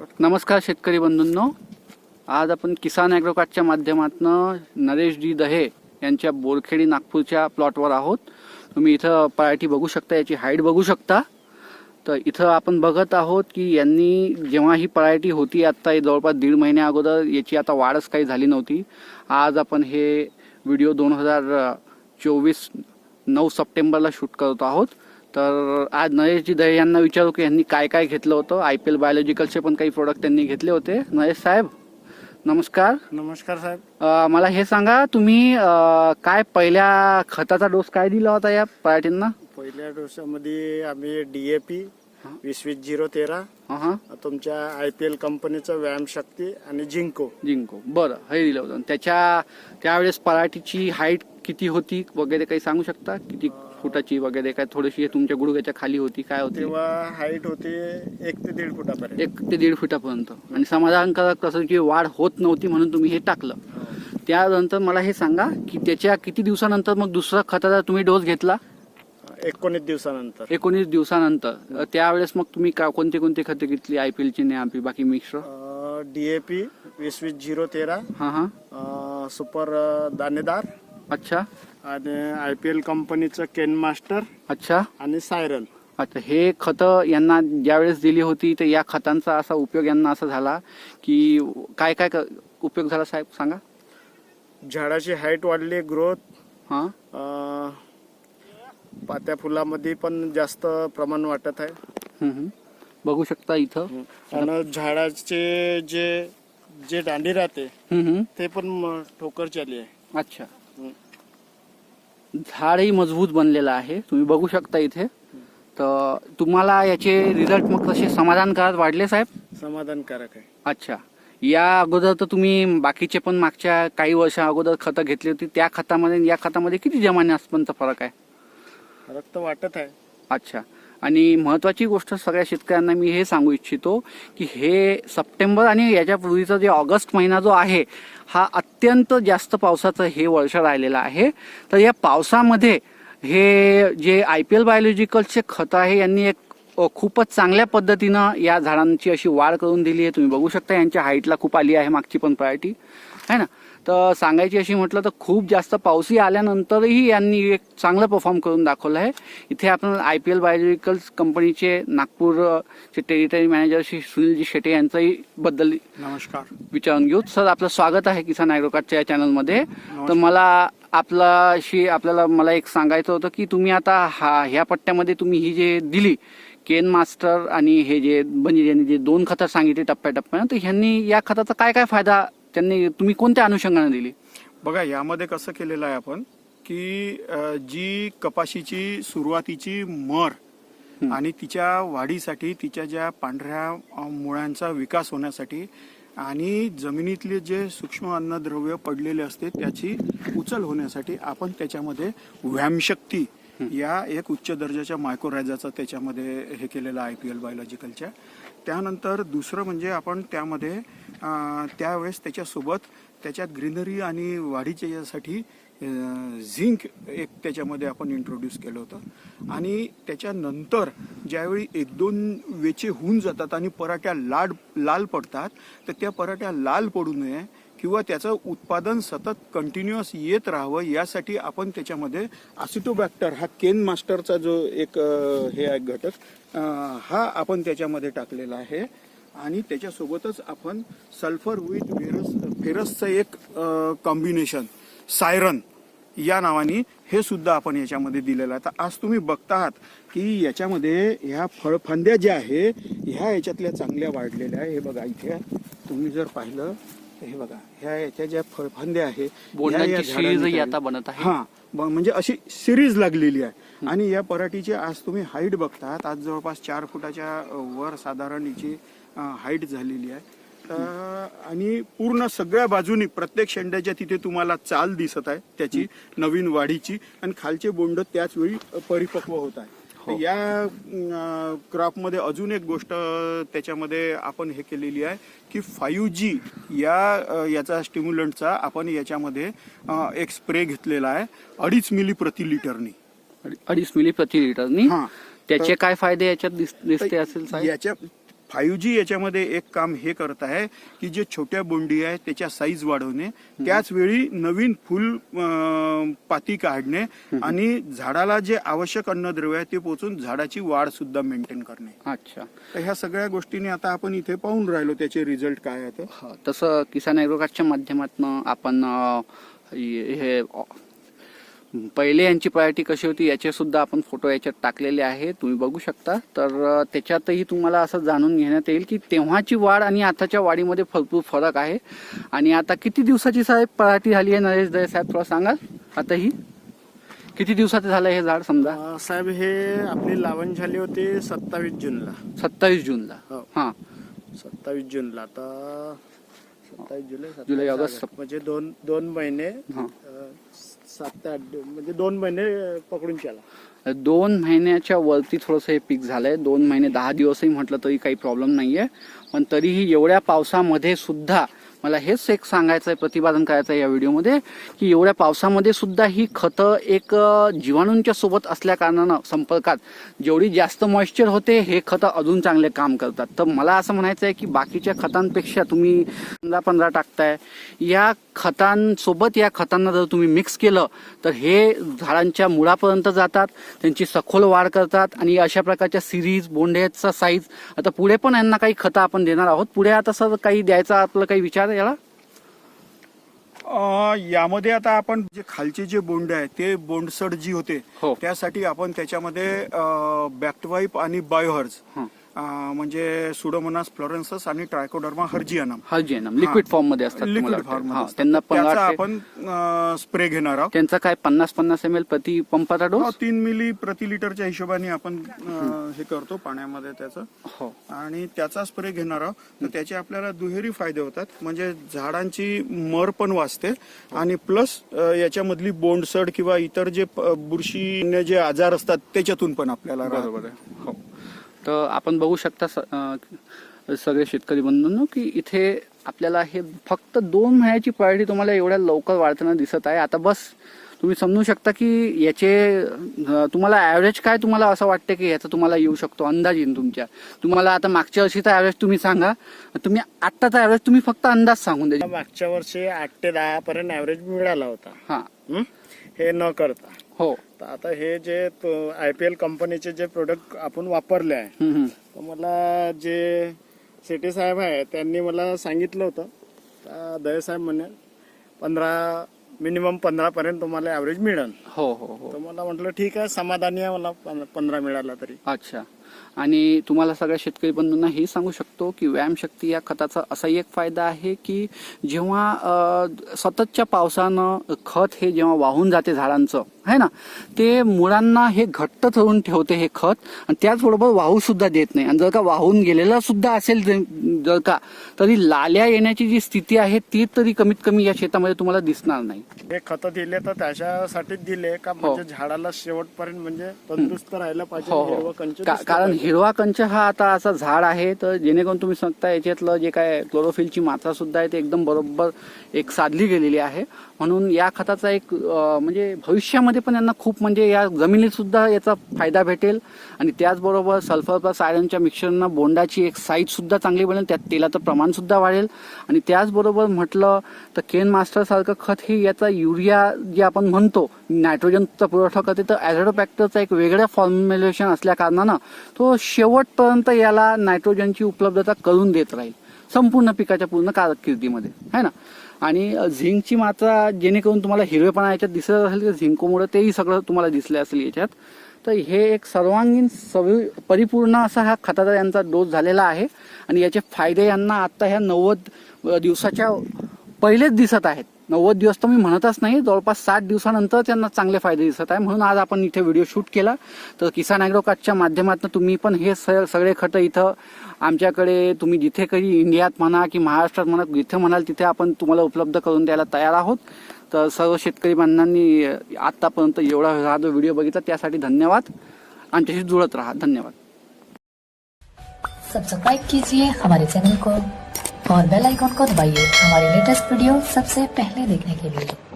नमस्कार शेतकरी बंधूंनो. आज आपण किसान ॲग्रोकार्टच्या माध्यमातून नरेश डी दहे यांच्या बोरखेडी नागपूरच्या प्लॉटवर आहोत. तुम्ही इथं पराठी बघू शकता याची हाईट बघू शकता. तर इथं आपण बघत आहोत की यांनी जेव्हा ही पराठी होती आत्ता जवळपास दीड महिन्या अगोदर याची आता वाढच काही झाली नव्हती. आज आपण हे व्हिडिओ दोन हजार चोवीस नऊ सप्टेंबरला शूट करत आहोत. तर आज नरेशजी दहे यांना विचारू की यांनी काय काय घेतलं होतं. आय पी एल बायोलॉजिकलचे पण काही प्रोडक्ट त्यांनी घेतले होते. नरेश साहेब नमस्कार. नमस्कार साहेब. मला हे सांगा तुम्ही काय पहिल्या खताचा डोस काय दिला होता या पराठींना पहिल्या डोसामध्ये आम्ही डीएपी वीस वीस झिरो तेरा तुमच्या आय पी एल कंपनीचं व्यायाम शक्ती आणि जिंको. जिंको. बरं हे दिलं होतं. त्याच्या त्यावेळेस पराठीची हाईट किती होती? वगैरे काही सांगू शकता? किती फुटाची वगैरे काय थोडीशी तुमच्या गुडघ्याच्या खाली होती काय होती? तेव्हा हाईट होती एक ते दीड फुटापर्यंत. एक ते दीड फुटापर्यंत. आणि समाधानकारक कसं की वाढ होत नव्हती म्हणून तुम्ही हे टाकलं. त्यानंतर मला हे सांगा की त्याच्या किती दिवसानंतर मग दुसरा खताचा तुम्ही डोस घेतला? एकोणीस दिवसानंतर. एकोणीस दिवसानंतर. त्यावेळेस मग तुम्ही का कोणते कोणते खते घेतली? आय पी एलची नाही आपली बाकी मिक्स डीएपी वीस वीस झिरो तेरा हां हां. सुपर दाणेदार. अच्छा. आणि आय पी एल कंपनीचं केन मास्टर अच्छा. आणि सायरन. अच्छा हे खतं यांना ज्यावेळेस दिली होती तर या खतांचा असा उपयोग यांना असा झाला की काय काय उपयोग झाला साहेब सांगा? झाडाची हाईट वाढली ग्रोथ हां. पात्या फुलामध्ये पण जास्त प्रमाण वाटत आहे. बघू शकता इथं. आणि झाडाचे जे जे दांडी राहते. ते पण ठोकर चाली आहे. अच्छा. झाडही मजबूत बनलेलं आहे. तुम्ही बघू शकता इथे. तर तुम्हाला याचे रिझल्ट मग कसे? समाधानकारक वाढले साहेब? समाधानकारक आहे. अच्छा. या अगोदर तर तुम्ही बाकीचे पण मागच्या काही वर्षा अगोदर खतं घेतली होती. त्या खतामध्ये या खतामध्ये किती जमाने आसपासचा फरक आहे? फरक तर वाटत आहे. अच्छा. आणि महत्वाची गोष्ट सगळ्या शेतकऱ्यांना मी हे सांगू इच्छितो की हे सप्टेंबर आणि याच्यापूर्वीचा जे ऑगस्ट महिना जो आहे हा अत्यंत जास्त पावसाचं हे वर्ष राहिलेलं आहे. तर या पावसामध्ये हे जे आय पी एल बायोलॉजिकलचे खतं आहे यांनी एक खूपच चांगल्या पद्धतीनं या झाडांची अशी वाढ करून दिली आहे. तुम्ही बघू शकता यांच्या हाईटला खूप आली आहे मागची पण प्रायोरिटी आहे ना? तर सांगायची अशी म्हटलं तर खूप जास्त पावसी आल्यानंतरही यांनी एक चांगलं परफॉर्म करून दाखवलं आहे. इथे आपण आय पी एल बायोलॉजिकल्स कंपनीचे नागपूरचे टेरिटरी मॅनेजर श्री सुनीलजी शेटे यांचाही बद्दल नमस्कार. विचारून घेऊ. सर आपलं स्वागत आहे किसान ॲग्रोकार्टच्या या चॅनलमध्ये तर मला आपलाशी आपल्याला मला एक सांगायचं होतं की तुम्ही आता हा ह्या पट्ट्यामध्ये तुम्ही ही जे दिली केन मास्टर आणि हे जे बंजी यांनी जे दोन खतं सांगितली टप्प्याटप्प्यानं तर ह्यांनी या खताचा काय काय फायदा त्यांनी तुम्ही कोणत्या अनुषंगाने दिली? बघा यामध्ये कसं केलेलं आहे आपण की जी कपाशीची सुरुवातीची मर. आणि तिच्या वाढीसाठी तिच्या ज्या पांढऱ्या मुळांचा विकास होण्यासाठी आणि जमिनीतले जे सूक्ष्म अन्नद्रव्य पडलेले असते त्याची उचल होण्यासाठी आपण त्याच्यामध्ये व्यायामशक्ती या एक उच्च दर्जाच्या मायक्रोरायझाचं त्याच्यामध्ये हे केलेलं आहे आय पी एल बायोलॉजिकलच्या त्यानंतर दुसरं म्हणजे आपण त्यामध्ये त्यावेळेस त्याच्यासोबत त्याच्यात ग्रीनरी आणि वाढीच्या यासाठी झिंक एक त्याच्यामध्ये आपण इंट्रोड्यूस केलं होतं. आणि त्याच्यानंतर ज्यावेळी एक दोन वेचे होऊन जातात आणि पराठ्या लाड लाल पडतात तर त्या पराठ्या लाल पडू नये किंवा त्याचं उत्पादन सतत कंटिन्युअस येत राहावं यासाठी आपण त्याच्यामध्ये आसिटोबॅक्टर हा केन मास्टरचा जो एक हे आहे घटक हा आपण त्याच्यामध्ये टाकलेला आहे. आणि त्याच्यासोबतच आपण सल्फर विथ फेरस फेरसचं एक कॉम्बिनेशन सायरन या नावाने हे सुद्धा आपण याच्यामध्ये दिलेलं आहे. तर आज तुम्ही बघता आहात की याच्यामध्ये ह्या फळफांद्या ज्या आहे ह्या याच्यातल्या चांगल्या वाढलेल्या आहे. हे बघा इथे तुम्ही जर पाहिलं तर हे बघा ह्या याच्या ज्या फळफांद्या आहे हा म्हणजे अशी सिरीज लागलेली आहे. आणि या पराठीची आज तुम्ही हाईट बघतात आज जवळपास चार फुटाच्या वर साधारण हिची हाईट झालेली आहे. आणि पूर्ण सगळ्या बाजूनी प्रत्येक शेंड्याच्या तिथे तुम्हाला चाल दिसत आहे त्याची नवीन वाढीची. आणि खालचे बोंड त्याच वेळी परिपक्व होत आहे. हो. या क्रॉपमध्ये अजून एक गोष्ट त्याच्यामध्ये आपण हे केलेली आहे की फाईव्ह जी या याचा स्टिम्युलंटचा आपण याच्यामध्ये एक स्प्रे घेतलेला आहे अडीच मिली प्रति लिटरनी. अडीच मिली प्रति लिटरनी? हा. त्याचे काय फायदे याच्यात दिस- दिसते असेल याच्या फाईव्ह जी याच्यामध्ये एक काम हे करत आहे की जे छोट्या बोंडी आहे त्याच्या साईज वाढवणे. त्याच वेळी नवीन फुल पाती काढणे आणि झाडाला जे आवश्यक अन्नद्रव्य आहे ते पोचून झाडाची वाढ सुद्धा मेंटेन करणे. अच्छा. तर ह्या सगळ्या गोष्टींनी आता आपण इथे पाहून राहिलो त्याचे रिझल्ट काय आहे तसं किसान ॲग्रोकार्डच्या माध्यमातून आपण हे पहिले यांची प्रायोरिटी कशी होती याचे सुद्धा आपण फोटो याच्यात टाकलेले आहे. तुम्ही बघू शकता. तर त्याच्यातही तुम्हाला असं जाणून घेण्यात येईल की तेव्हाची वाढ आणि आताच्या वाढीमध्ये भरपूर फरक आहे. आणि आता किती दिवसाची साहेब पराठी झाली आहे नरेश दये साहेब थोडं सांगाल? आता ही किती दिवसाचं झालं हे झाड समजा? साहेब हे आपली लावण झाली होती सत्तावीस जूनला. सत्तावीस जूनला. हो. हां. सत्तावीस जूनला. आता सत्तावीस जुलै जुलै, ऑगस्ट. म्हणजे दोन दोन महिने सात ते आठ दिवस, म्हणजे दोन महिने पकडून केला. दोन महिन्याच्या वरती थोडंसं हे पीक झालंय. दोन महिने दहा दिवसही म्हटलं तरी काही प्रॉब्लेम नाहीये. पण तरीही एवढ्या पावसामध्ये सुद्धा मला हेच एक सांगायचं आहे प्रतिपादन करायचं आहे या व्हिडिओमध्ये की एवढ्या पावसामध्ये सुद्धा ही खतं एक अं, जीवाणूंच्या सोबत असल्या कारणानं संपर्कात जेवढी जास्त मॉइश्चर होते हे खतं अजून चांगले काम करतात. तर मला असं म्हणायचं आहे की बाकीच्या खतांपेक्षा तुम्ही पंधरा पंधरा टाकताय. या खतांसोबत या खतांना जर तुम्ही मिक्स केलं तर हे झाडांच्या मुळापर्यंत जातात त्यांची सखोल वाढ करतात आणि अशा प्रकारच्या सिरीज बोंड्याचा साईज आता पुढे पण यांना काही खतं आपण देणार आहोत. पुढे आता सर काही द्यायचा आपलं काही विचार आहे याला? यामध्ये आता आपण जे खालचे जे बोंड आहे ते बोंडसड जी होते हो. त्यासाठी आपण त्याच्यामध्ये बॅक्टवाईप आणि बायोहर्ज. म्हणजे सुडोमोनास फ्लोरेन्सस आणि ट्रायकोडर्मा हर्जियानम हर्जियनम लिक्विड फॉर्ममध्ये असतात लिक्विड. फॉर्म त्यांना त्याचा आपण स्प्रे घेणार आहोत. त्यांचा काय पन्नास पन्नास एम एल प्रति पंपाचा डोस तीन मिली प्रति लिटरच्या हिशोबाने आपण हे करतो पाण्यामध्ये त्याचं. हो. आणि त्याचा स्प्रे घेणार आहोत. तर त्याचे आपल्याला दुहेरी फायदे होतात. म्हणजे झाडांची मर पण वाचते. आणि प्लस याच्यामधली बोंडसड किंवा इतर जे प- बुरशी जे आजार असतात त्याच्यातून पण आपल्याला. बरोबर आहे. हो. तर आपण बघू शकता सगळे शेतकरी बंधूंनो की इथे आपल्याला हे फक्त दोन महिन्याची प्रायोरिटी तुम्हाला एवढ्या लवकर वाढताना दिसत आहे. आता बस तुम्ही समजू शकता की याचे तुम्हाला ॲव्हरेज काय तुम्हाला असं वाटतं की याचा तुम्हाला येऊ शकतो अंदाज येईल तुमच्या. तुम्हाला आता मागच्या वर्षीचा ॲव्हरेज तुम्ही सांगा. तुम्ही आत्ताचा ॲव्हरेज तुम्ही फक्त अंदाज सांगून द्या. मागच्या वर्षी आठ ते दहा पर्यंत ऍव्हरेज मिळाला होता. हं? हे न करता. हो. तर आता हे जे आय पी एल कंपनीचे जे प्रोडक्ट आपण वापरले आहे. तर मला जे शेटे साहेब आहे त्यांनी मला सांगितलं होतं. तर दये साहेब म्हणे पंधरा मिनिमम पंधरा पर्यंत तुम्हाला ऍव्हरेज मिळेल. हो हो हो. तर मला म्हटलं ठीक आहे समाधानी आहे मला पंधरा मिळाला तरी. अच्छा. आणि तुम्हाला सगळ्या शेतकरी बंधूंना हे सांगू शकतो की व्यायामशक्ती या खताचा असाही एक फायदा आहे की जेव्हा सततच्या पावसानं खत हे जेव्हा वाहून जाते झाडांचं आहे ना ते मुळांना हे घट्ट धरून ठेवते हे खत आणि त्याचबरोबर वाहू सुद्धा देत नाही. आणि जर का वाहून गेलेलं सुद्धा असेल जर का तरी लाल्या येण्याची जी स्थिती आहे ती तरी कमीत कमी या शेतामध्ये तुम्हाला दिसणार नाही. हे खत दिले तर त्याच्यासाठीच दिले का म्हणजे झाडाला शेवटपर्यंत म्हणजे तंदुरुस्त राहायला पाहिजे कारण हिरवा कंच हा आता असा झाड आहे तर जेणेकरून तुम्ही सांगता याच्यातलं जे काय क्लोरोफिलची मात्रा सुद्धा आहे ते एकदम बरोबर एक साधली गेलेली आहे. म्हणून या खताचा एक म्हणजे भविष्यामध्ये पण यांना खूप म्हणजे या जमिनीत सुद्धा याचा फायदा भेटेल. आणि त्याचबरोबर सल्फर प्लस आयरनच्या मिक्सरनं बोंडाची एक साईज सुद्धा चांगली बनेल त्यात तेलाचं प्रमाण सुद्धा वाढेल. आणि त्याचबरोबर म्हटलं तर केन मास्टर सारखं खत हे याचा युरिया जे आपण म्हणतो नायट्रोजनचा पुरवठा करते तर ॲझोडोपॅक्टरचा एक वेगळं फॉर्म्युलेशन असल्या कारणानं तो शेवटपर्यंत याला नायट्रोजनची उपलब्धता करून देत राहील. संपूर्ण पिकाच्या पूर्ण कारकिर्दीमध्ये. है ना? आणि झिंकची मात्रा जेणेकरून तुम्हाला हिरवेपणा याच्यात दिसत असेल तर झिंकोमुळे तेही सगळं तुम्हाला दिसले असेल याच्यात. तर हे एक सर्वांगीण सवि परिपूर्ण असा हा खताचा यांचा डोस झालेला आहे. आणि याचे फायदे यांना आता ह्या नव्वद दिवसाच्या पहिलेच दिसत आहेत. नव्वद दिवस तर मी म्हणतच नाही जवळपास साठ दिवसानंतर त्यांना चांगले फायदे दिसत आहे. म्हणून आज आपण इथे व्हिडिओ शूट केला. तर किसान ॲग्रो कार्डच्या माध्यमातून तुम्ही पण हे स- सगळे खतं इथं आमच्याकडे तुम्ही जिथे कधी इंडियात म्हणा की महाराष्ट्रात म्हणा जिथे म्हणाल तिथे आपण तुम्हाला उपलब्ध करून द्यायला तयार आहोत. तर सर्व शेतकरी बांधवांनी आतापर्यंत एवढा हा जो व्हिडिओ बघितला त्यासाठी धन्यवाद. आमच्याशी जुळत राहा. धन्यवाद. सब्सक्राइब कीजिए हमारे चैनल को. और बेल आइकॉन को दबाइए हमारी लेटेस्ट वीडियो सबसे पहले देखने के लिए।